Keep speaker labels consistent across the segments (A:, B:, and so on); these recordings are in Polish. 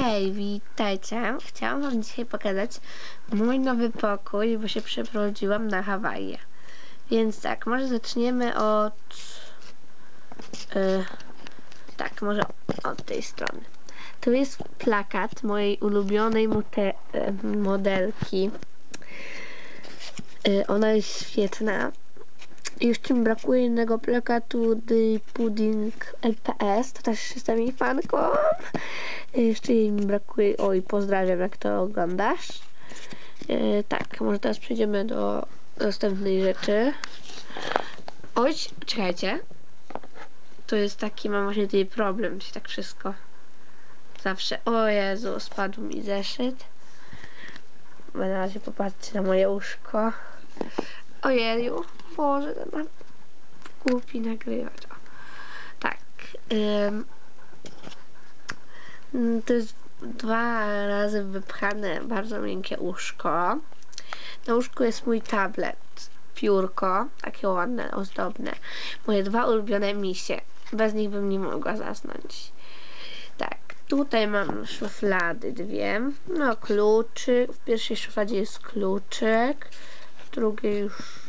A: Hej, witajcie. Chciałam wam dzisiaj pokazać mój nowy pokój, bo się przeprowadziłam na Hawaje. Więc tak, może zaczniemy od... y, tak, może od tej strony. Tu jest plakat mojej ulubionej y, modelki. Y, ona jest świetna. Jeszcze mi brakuje jednego plakatu The Pudding LPS, to też jestem jej fanką. Jeszcze jej mi brakuje, oj pozdrawiam jak to oglądasz. E, tak, może teraz przejdziemy do następnej rzeczy. Oj, czekajcie. To jest taki, mam właśnie tutaj problem, się tak wszystko zawsze, o Jezu, spadł mi zeszyt. Na razie popatrzcie na moje łóżko. Ojeju, Boże, ten głupi nagrywać. O. Tak. Ym, to jest dwa razy wypchane bardzo miękkie łóżko. Na łóżku jest mój tablet, piórko, takie ładne, ozdobne. Moje dwa ulubione misie. Bez nich bym nie mogła zasnąć. Tak, tutaj mam szuflady dwie. No, kluczyk. W pierwszej szufladzie jest kluczyk. W drugiej już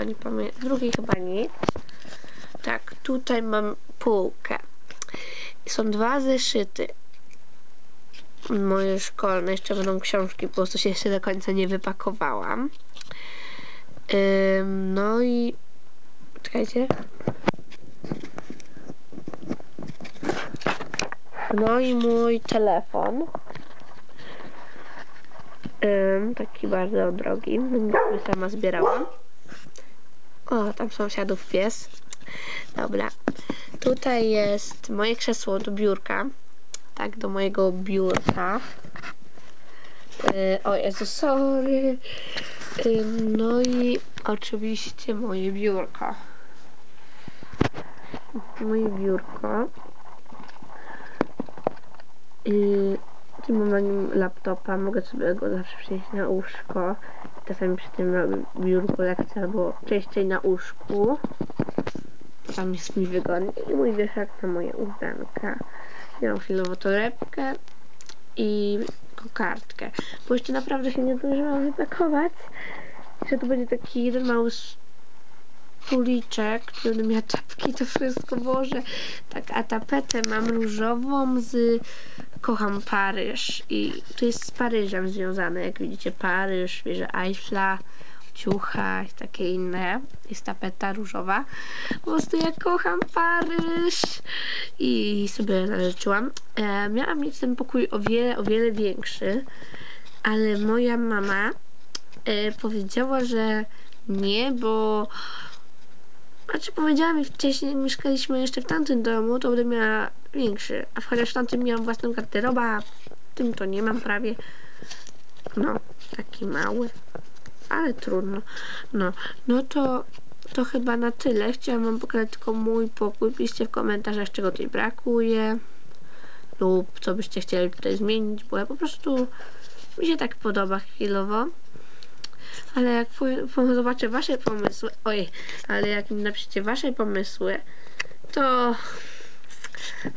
A: chyba nie pamiętam. Drugiej chyba nic. Tak, tutaj mam półkę. Są dwa zeszyty. Moje szkolne. Jeszcze będą książki, po prostu się jeszcze do końca nie wypakowałam. Ym, no i... Czekajcie. No i mój telefon. Ym, taki bardzo drogi. Który sama zbierałam. O, tam sąsiadów pies. Dobra. Tutaj jest moje krzesło do biurka. Tak, do mojego biurka. Yy, o Jezu, sorry. Yy, no i oczywiście moje biurko. Moje biurko. Yy, mam na nim laptopa, mogę sobie go zawsze przynieść na łóżko. Czasami przy tym biurku lekcję albo częściej na łóżku. Tam jest mi wygodnie. I mój wieszak na moje ubranka. Ja mam chwilowo torebkę i kokardkę. Bo jeszcze naprawdę się nie zdążyłam wypakować. Że tu będzie taki jeden mały stoliczek, który miała czapki, to wszystko Boże. Tak, a tapetę mam różową z kocham Paryż i to jest z Paryżem związane, jak widzicie Paryż, wieża Eiffla, ciucha i takie inne. Jest tapeta różowa. Po prostu ja kocham Paryż i sobie naleczyłam. E, miałam mieć ten pokój o wiele, o wiele większy, ale moja mama e, powiedziała, że nie, bo znaczy powiedziała mi wcześniej, mieszkaliśmy jeszcze w tamtym domu, to będę miała większy. A chociaż w tamtym miałam własną garderobę, a w tym to nie mam prawie. No, taki mały. Ale trudno. No, no to, to chyba na tyle. Chciałam wam pokazać tylko mój pokój. Piszcie w komentarzach, czego tutaj brakuje. Lub co byście chcieli tutaj zmienić, bo ja po prostu mi się tak podoba chwilowo. Ale jak zobaczę wasze pomysły, oj, ale jak mi napiszecie wasze pomysły, to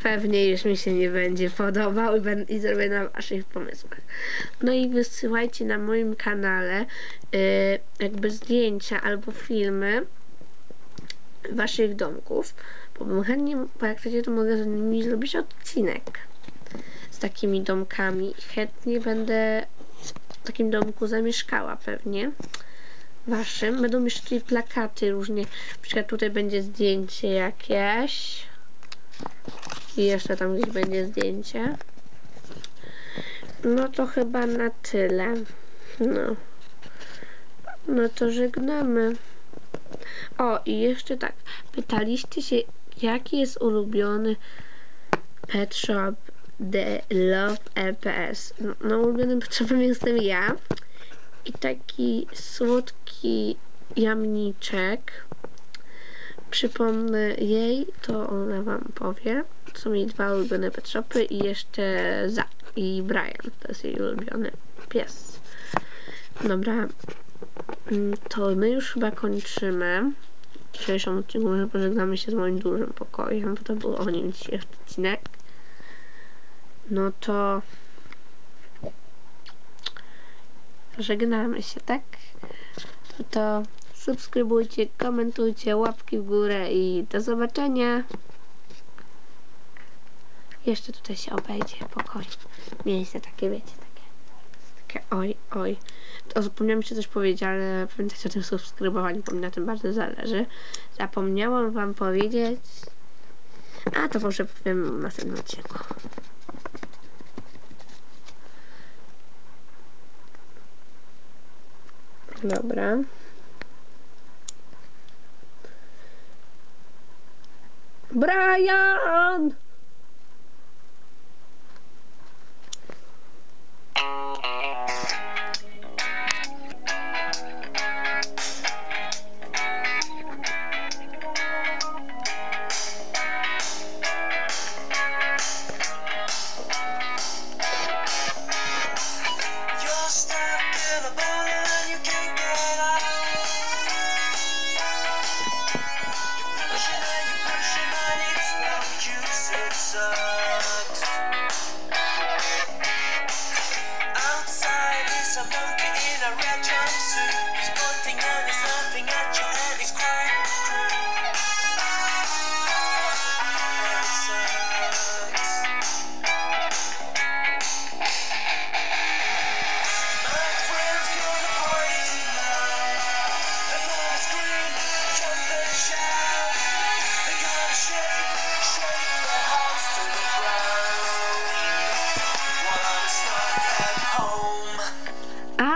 A: pewnie już mi się nie będzie podobał i, ben, i zrobię na waszych pomysłach. No i wysyłajcie na moim kanale yy, jakby zdjęcia albo filmy waszych domków, bo bym chętnie, bo jak chcecie, to mogę z nimi zrobić odcinek z takimi domkami. Chętnie będę w takim domku zamieszkała pewnie waszym. Będą tutaj plakaty różnie. Na przykład tutaj będzie zdjęcie jakieś. I jeszcze tam gdzieś będzie zdjęcie. No to chyba na tyle. No. No to żegnamy. O, i jeszcze tak. Pytaliście się, jaki jest ulubiony pet shop The Love LPS. No, no ulubionym shopem jestem ja. I taki słodki jamniczek. Przypomnę jej, to ona wam powie. Są jej dwa ulubione pet shopy i jeszcze za i Brian. To jest jej ulubiony pies. Dobra. Mm, To my już chyba kończymy. W dzisiejszym odcinku pożegnamy się z moim dużym pokojem, bo to był o nim dzisiejszy odcinek. No to żegnamy się, tak? To, to subskrybujcie, komentujcie, łapki w górę i do zobaczenia. Jeszcze tutaj się obejdzie pokoj. Miejsce takie, wiecie, takie. Takie oj, oj. To zapomniałam jeszcze coś powiedzieć, ale pamiętajcie o tym subskrybowaniu, bo mi na tym bardzo zależy. Zapomniałam wam powiedzieć. A to może powiem w następnym odcinku. Dobra. Brian!
B: some